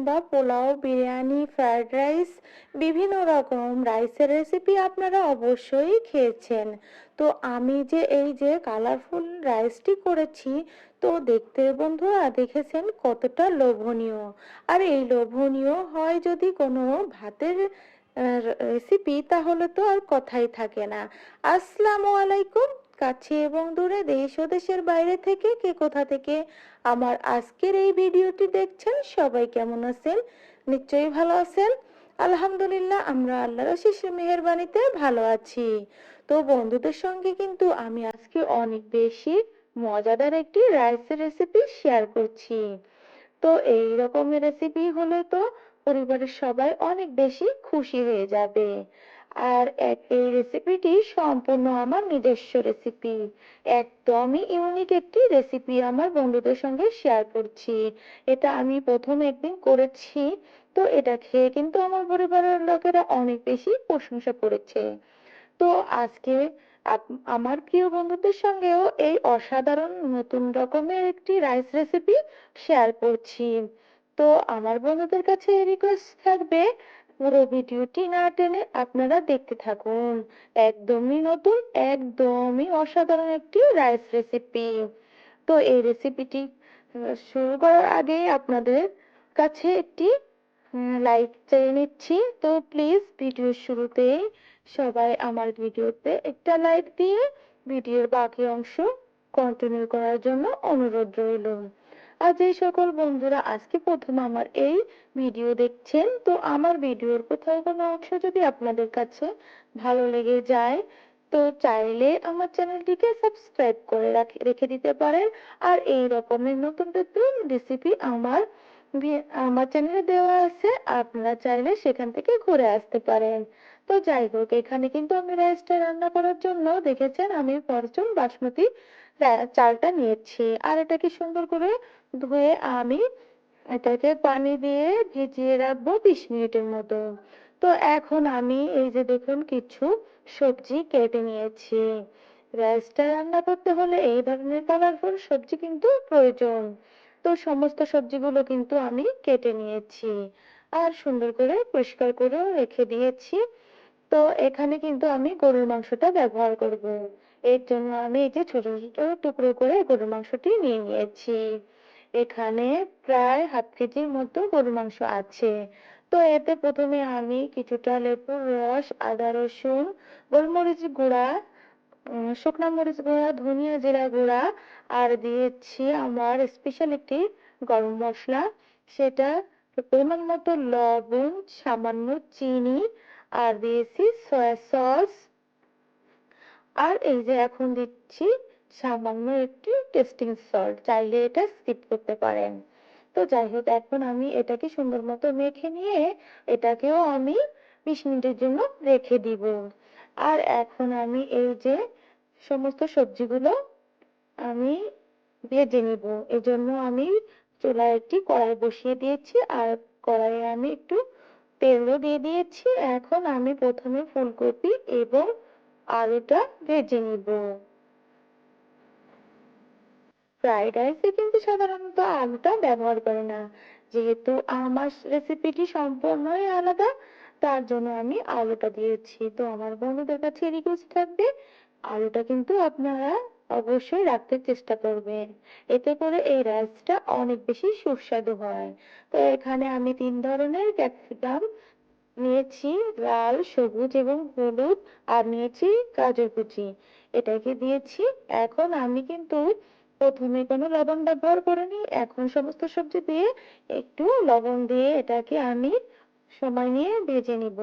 কিংবা pulao, biryani, fried rice, বিভিন্ন রকম রাইসের রেসিপি আপনারা অবশ্যই খেয়েছেন। তো আমি যে এই যে কালারফুল রাইসটি করেছি, তো দেখতে বন্ধুরা দেখেছেন কতটা লোভনীয়। আর এই লোভনীয় হয় যদি কোনো ভাতের রেসিপি তাহলে তো আর কথাই থাকে না। আসসালামু আলাইকুম কাছে এবং দূরে দেশ ও দেশের বাইরে থেকে কে কোথা থেকে আমার আজকের এই ভিডিওটি দেখছেন, সবাই কেমন আছেন? নিশ্চয়ই ভালো আছেন। আলহামদুলিল্লাহ, আমরা আল্লাহর অশেষ মেহেরবানিতে ভালো আছি। তো বন্ধুদের সঙ্গে কিন্তু আমি আজকে অনেক বেশি মজাদার একটি রাইসের রেসিপি শেয়ার করছি। তো এই রকমের রেসিপি হলে তো পরিবারের সবাই অনেক বেশি খুশি হয়ে যাবে। আর এই রেসিপিটি সম্পূর্ণ আমার নিজস্ব রেসিপি একদমই ইউনিক একটি রেসিপি আমার বন্ধুদের সঙ্গে শেয়ার করছি। এটা আমি প্রথম একদিন করেছি, তো এটা খেয়ে কিন্তু আমার পরিবারের লোকেরা অনেক বেশি প্রশংসা করেছে। তো আজকে আমার প্রিয় বন্ধুদের সঙ্গেও এই অসাধারণ নতুন রকমের একটি রাইস রেসিপি শেয়ার করছি। তো আমার বন্ধুদের কাছে রিকোয়েস্ট থাকবে পুরো ভিডিওটি না টেনে আপনারা দেখতে থাকুন। একদমই নতুন, একদমই অসাধারণ একটি রাইস রেসিপি তো এই রেসিপিটি শুরু করার আগে আপনাদের কাছে একটি লাইক চেয়ে নিচ্ছি। তো প্লিজ ভিডিওর শুরুতেই সবাই আমার ভিডিওতে একটা লাইক দিয়ে, ভিডিওর বাকি অংশ কন্টিনিউ করার জন্য অনুরোধ রইল। আর যে সকল বন্ধুরা, আজকে প্রথম আমার এই ভিডিও দেখছেন, তো আমার ভিডিওর কোথাও কোনো অংশ যদি আপনাদের কাছে ভালো লেগে যায়, তো চাইলে আমার চ্যানেলটিকে সাবস্ক্রাইব করে রাখে- দিতে পারেন। আর এই রকমের নতুন নতুন রেসিপি আমার আমার চ্যানেলে দেওয়া আছে, আপনারা চাইলে সেখান থেকে ঘুরে আসতে পারেন। তো যাই হোক, এখানে কিন্তু আমি রাইসটা রান্না করার জন্য দেখেছেন, আমি ফরচুন বাসমতি চালটা নিয়েছি। আর এটাকে সুন্দর করে ধুয়ে আমি এটাকে পানি দিয়ে ভিজিয়ে রাখব বিশ মিনিটের মতো। তো এখন আমি এই যে দেখুন কিছু সবজি কেটে নিয়েছি। রাইসটা রান্না করতে হলে এই ধরনের কালারফুল সবজি কিন্তু প্রয়োজন। তো সমস্ত সবজিগুলো কিন্তু আমি কেটে নিয়েছি। আর সুন্দর করে পরিষ্কার করেও রেখে দিয়েছি। তো এখানে কিন্তু আমি গরুর মাংসটা ব্যবহার করব। এর জন্য আমি এই যে ছোট ছোট টুকরো করে গরুর মাংসটি নিয়ে নিয়েছি। এখানে প্রায় হাফ কেজির মতো গরুর মাংস আছে। তো এতে প্রথমে আমি কিছুটা লেবুর রস, আদা রসুন, গোলমরিচ গুঁড়া শুকনো মরিচ গুঁড়া, ধনিয়া জিরা গুঁড়া আর দিয়েছি আমার স্পেশাল একটি গরম মশলা। সেটা পরিমাণ মতো লবণ, সামান্য চিনি আর দিয়েছি সয়া সস আর এই যে এখন দিচ্ছি সামান্য একটু টেস্টিং সল্ট চাইলে এটা স্কিপ করতে পারেন। তো যাই হোক, এখন আমি এটাকে সুন্দর মতো মেখে নিয়ে এটাকেও আমি বিশ মিনিটের জন্য রেখে দিব। আর এখন আমি এই যে সমস্ত সবজিগুলো আমি ভেজে নিব। এজন্য আমি চুলায় একটি কড়াই বসিয়ে দিয়েছি আর কড়াইয়ে আমি একটু তেলও দিয়ে দিয়েছি। এখন আমি প্রথমে ফুলকপি এবং আলুটা ভেজে নিব। ফ্রাইড রাইসে কিন্তু সাধারণত আলুটা ব্যবহার করে না। যেহেতু আমার রেসিপিটি সম্পূর্ণই আলাদা, তার জন্য আমি আলুটা দিয়েছি। তো আমার বন্ধুদের কাছে রিকোয়েস্ট থাকবে, আলুটা কিন্তু আপনারা অবশ্যই রাখতে চেষ্টা করবেন। এতে করে এই রাইসটা অনেক বেশি সুস্বাদু হয়। তো এখানে আমি তিন ধরনের ক্যাপসিকাম নিয়েছি লাল, সবুজ এবং হলুদ, আর নিয়েছি গাজর কুচি। এটাকে দিয়েছি। এখন আমি কিন্তু প্রথমে কোনো লবণ ব্যবহার করিনি। এখন সমস্ত সবজি দিয়ে একটু লবণ দিয়ে এটাকে আমি সময় নিয়ে ভেজে নিব।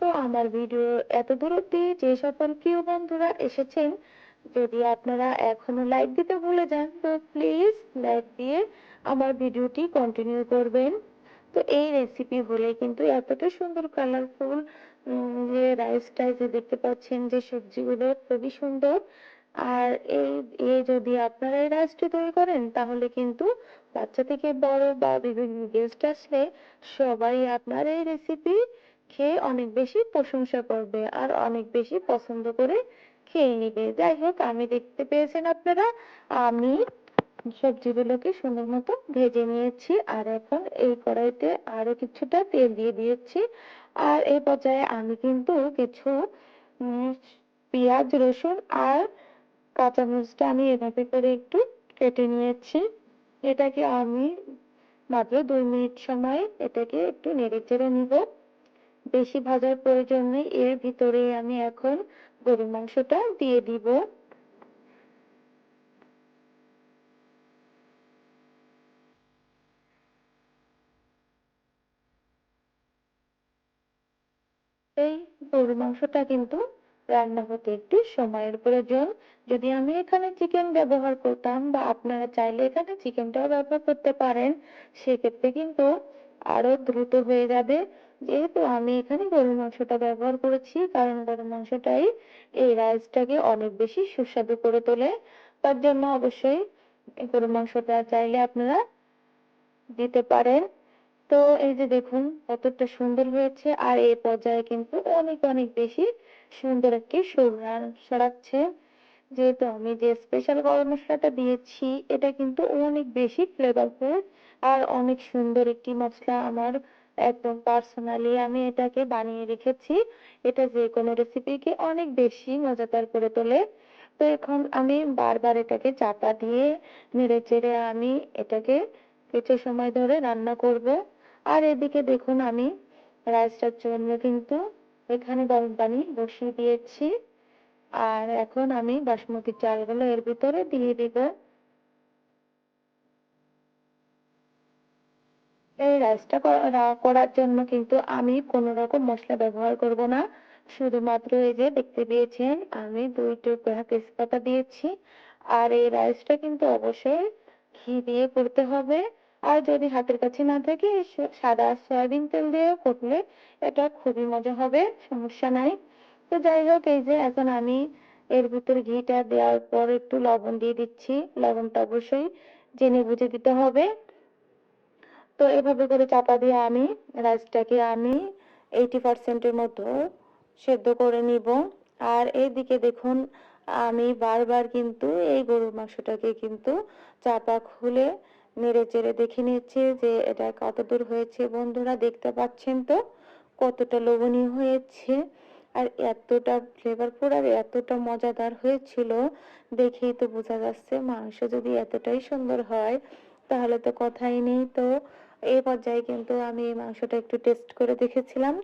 তো আমার ভিডিও এত দূর অব্দি যে সকল প্রিয় বন্ধুরা এসেছেন যদি আপনারা এখনও লাইক দিতে ভুলে যান, তো প্লিজ লাইক দিয়ে আমার ভিডিওটি কন্টিনিউ করবেন। তো এই রেসিপি হলে কিন্তু এতটা সুন্দর কালারফুল যে রাইসটা যে দেখতে পাচ্ছেন, যে সবজিগুলো খুবই সুন্দর। আর এই এই যদি আপনারা এই রাইসটি তৈরি করেন, তাহলে কিন্তু বাচ্চা থেকে বড় বা বিভিন্ন গেস্ট আসলে সবাই আপনার এই রেসিপি খেয়ে অনেক বেশি প্রশংসা করবে আর অনেক বেশি পছন্দ করে খেয়ে নিবে। যাই হোক আমি দেখতে পেয়েছেন আপনারা। আমি সবজিগুলোকে সুন্দর মতো ভেজে নিয়েছি। আর এখন এই কড়াইতে আরও কিছুটা তেল দিয়ে দিয়েছি। আর এই পর্যায়ে আমি কিন্তু কিছু পেঁয়াজ, রসুন আর কাঁচামরিচটা আমি এভাবে করে একটু কেটে নিয়েছি। এটাকে আমি মাত্র দুই মিনিট সময় এটাকে একটু নেড়ে চেড়ে নিব। বেশি ভাজার প্রয়োজন নেই। এর ভিতরে আমি এখন গরুর মাংসটা দিয়ে দিব। এই গরুর মাংসটা কিন্তু রান্না হতে একটু সময়ের প্রয়োজন। যদি আমি এখানে চিকেন ব্যবহার করতাম বা আপনারা চাইলে এখানে চিকেনটাও ব্যবহার করতে পারেন, সেক্ষেত্রে কিন্তু আরও দ্রুত হয়ে যাবে। যেহেতু আমি এখানে গরুর মাংসটা ব্যবহার করেছি, কারণ গরুর মাংসটাই এই রাইসটাকে অনেক বেশি সুস্বাদু করে তোলে। তার জন্য অবশ্যই গরুর মাংসটা চাইলে আপনারা দিতে পারেন। তো এই যে দেখুন, কতটা সুন্দর হয়েছে। আর এই পর্যায়ে কিন্তু অনেক অনেক বেশি সুন্দর একটি সুঘ্রাণ ছড়াচ্ছে যেহেতু আমি যে স্পেশাল গরম মশলাটা দিয়েছি, এটা কিন্তু অনেক বেশি ফ্লেভারফুল আর অনেক সুন্দর একটি মশলা আমার একদম পার্সোনালি আমি এটাকে বানিয়ে রেখেছি। এটা যে কোনো রেসিপিকে অনেক বেশি মজাদার করে তোলে। তো এখন আমি বারবার এটাকে চাপা দিয়ে নেড়ে চেড়ে আমি এটাকে কিছু সময় ধরে রান্না করব। আর এদিকে দেখুন আমি রাইসটার জন্য কিন্তু। এখানে গরম পানি বসিয়ে দিয়েছি। আর এখন আমি বাসমতি চালগুলো এর ভিতরে দিয়ে দিব। রাইসটা করার জন্য কিন্তু আমি কোনো রকম মশলা ব্যবহার করব না। শুধুমাত্র এই যে দেখতে পেয়েছেন, আমি দুই টুকরা তেজপাতা দিয়েছি। আর এই রাইসটা কিন্তু অবশ্যই ঘি দিয়ে করতে হবে। আর যদি হাতের কাছে না থাকে সাদা সয়াবিন তেল দিয়ে করলে এটা খুবই মজা হবে, সমস্যা নাই। তো যাই হোক, এই যে এখন আমি এর ভিতরে ঘিটা দেওয়ার পর একটু লবণ দিয়ে দিচ্ছি। লবণটা অবশ্যই জেনে বুঝে দিতে হবে। তো এভাবে করে চাপা দিয়ে আমি রাইসটাকে আমি এইটি পার্সেন্টের মতো সেদ্ধ করে নিব। আর এইদিকে দেখুন, আমি বারবার কিন্তু এই গরুর মাংসটাকে কিন্তু চাপা খুলে নেড়ে চেড়ে দেখে নিচ্ছে যে এটা কত দূর হয়েছে বন্ধুরা, দেখতে পাচ্ছেন তো কতটা লোভনীয় হয়েছে। আর এতটা ফ্লেভারফুল আর এতটা মজাদার হয়েছিল দেখেই তো বোঝা যাচ্ছে মাংস যদি এতটাই সুন্দর হয় তাহলে তো কথাই নেই তো। এই পর্যায়ে কিন্তু আমি মাংসটা একটু টেস্ট করে দেখেছিলাম।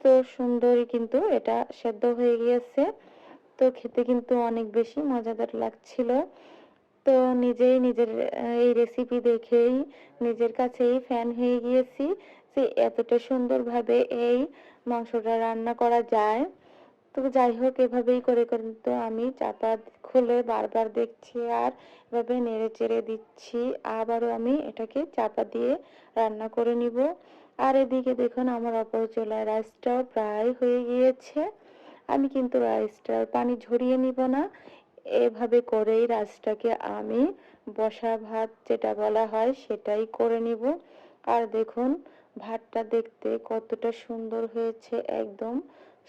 তো সুন্দরই কিন্তু এটা সেদ্ধ হয়ে গিয়েছে। তো খেতে কিন্তু অনেক বেশি মজাদার লাগছিল। তো নিজেই নিজের এই রেসিপি দেখেই নিজের কাছেই ফ্যান হয়ে গিয়েছি যে এতটা সুন্দরভাবে এই মাংসটা রান্না করা যায়। তো যাই হোক এভাবেই করে কিন্তু আমি চাপা খুলে বারবার দেখছি আর এভাবে নেড়ে চেড়ে দিচ্ছি। আবারও আমি এটাকে চাপা দিয়ে রান্না করে নিব। আর এদিকে দেখুন আমার অপর চোলায় রাইসটাও প্রায় হয়ে গিয়েছে। আমি কিন্তু রাইসটার পানি ঝরিয়ে নিব না। এভাবে করেই রাইসটাকে আমি বসা ভাত যেটা বলা হয় সেটাই করে নিব। আর দেখুন ভাতটা দেখতে কতটা সুন্দর হয়েছে, একদম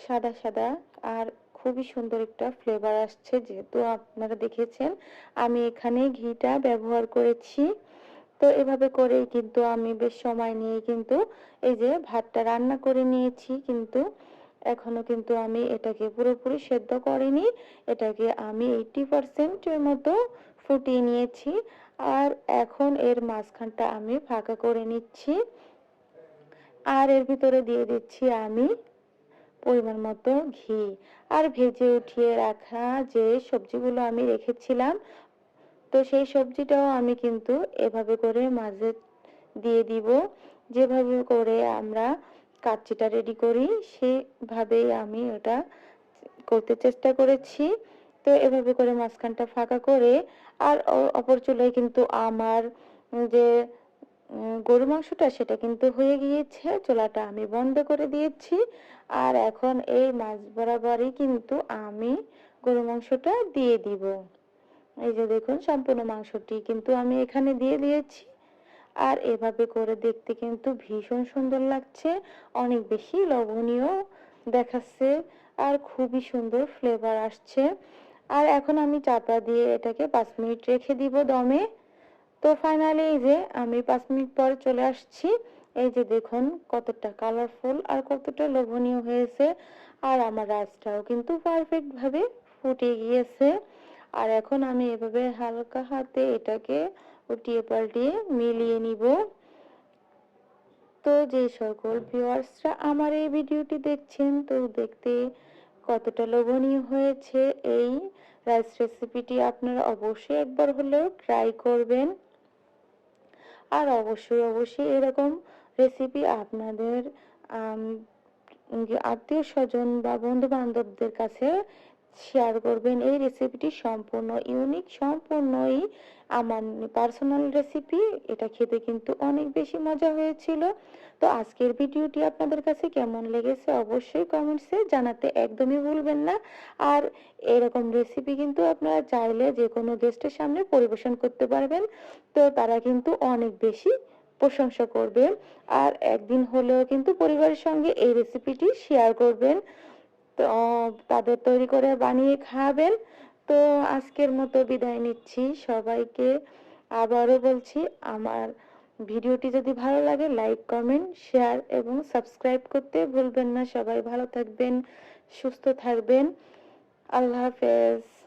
সাদা সাদা। আর খুবই সুন্দর একটা ফ্লেভার আসছে, যেহেতু আপনারা দেখেছেন, আমি এখানে ঘিটা ব্যবহার করেছি। তো এভাবে করেই কিন্তু আমি বেশ সময় নিয়ে কিন্তু এই যে ভাতটা রান্না করে নিয়েছি, কিন্তু এখনও কিন্তু আমি এটাকে পুরোপুরি সেদ্ধ করিনি। এটাকে আমি এইটি পার্সেন্টের মতো ফুটিয়ে নিয়েছি। আর এখন এর মাঝখানটা আমি ফাঁকা করে নিচ্ছি। আর এর ভিতরে দিয়ে দিচ্ছি আমি পরিমাণ মতো ঘি। আর ভেজে উঠিয়ে রাখা যে সবজিগুলো আমি রেখেছিলাম, তো সেই সবজিটাও আমি কিন্তু এভাবে করে মাঝে দিয়ে দিব। যেভাবে করে আমরা কাচ্চিটা রেডি করি, সেভাবেই আমি ওটা করতে চেষ্টা করেছি। তো এভাবে করে মাঝখানটা ফাঁকা করে, আর অপর চুলায় কিন্তু আমার যে গরু মাংসটা সেটা কিন্তু হয়ে গিয়েছে, চুলাটা আমি বন্ধ করে দিয়েছি। আর এখন এই মাছ বরাবরই কিন্তু আমি গরু মাংসটা দিয়ে দিব। এই যে দেখুন, সম্পূর্ণ মাংসটি কিন্তু আমি এখানে দিয়ে দিয়েছি। আর এভাবে করে দেখতে কিন্তু ভীষণ সুন্দর লাগছে, অনেক বেশি লবণীয় দেখাচ্ছে আর খুবই সুন্দর ফ্লেভার আসছে। আর এখন আমি চাপা দিয়ে এটাকে পাঁচ মিনিট রেখে দিব দমে। তো ফাইনালি এই যে আমি পাঁচ মিনিট পর চলে আসছি। এই যে দেখুন কতটা কালারফুল আর কতটা লোভনীয় হয়েছে। আর আমার রাইসটাও কিন্তু পারফেক্ট ভাবে ফুটে গিয়েছে। আর এখন আমি এভাবে হালকা হাতে এটাকে উল্টিয়ে পাল্টিয়ে মিলিয়ে নিব। তো যে সকল ভিউয়ার্সরা আমার এই ভিডিওটি দেখছেন, তো দেখতে কতটা লোভনীয় হয়েছে এই রাইস রেসিপিটি আপনারা অবশ্যই একবার হলেও ট্রাই করবেন। আর অবশ্যই অবশ্যই এরকম রেসিপি আপনাদের আত্মীয় স্বজন বা বন্ধু বান্ধবদের কাছে শেয়ার করবেন। এই রেসিপিটি সম্পূর্ণ ইউনিক সম্পূর্ণই আমার পার্সোনাল রেসিপি এটা খেতে কিন্তু অনেক বেশি মজা হয়েছিল। তো আজকের ভিডিওটি আপনাদের কাছে কেমন লেগেছে অবশ্যই কমেন্টসে জানাতে একদমই ভুলবেন না। আর এরকম রেসিপি কিন্তু আপনারা চাইলে যে কোনো গেস্টের সামনে পরিবেশন করতে পারবেন। তো তারা কিন্তু অনেক বেশি প্রশংসা করবে আর একদিন হলেও কিন্তু পরিবারের সঙ্গে এই রেসিপিটি শেয়ার করবেন। তো তাদের তৈরি করে বানিয়ে খাবেন। তো, আজকের মতো বিদায় নিচ্ছি সবাইকে। আবারও বলছি, আমার ভিডিওটি যদি ভালো লাগে, লাইক, কমেন্ট, শেয়ার এবং সাবস্ক্রাইব করতে ভুলবেন না। সবাই ভালো থাকবেন, সুস্থ থাকবেন। আল্লাহ হাফেজ।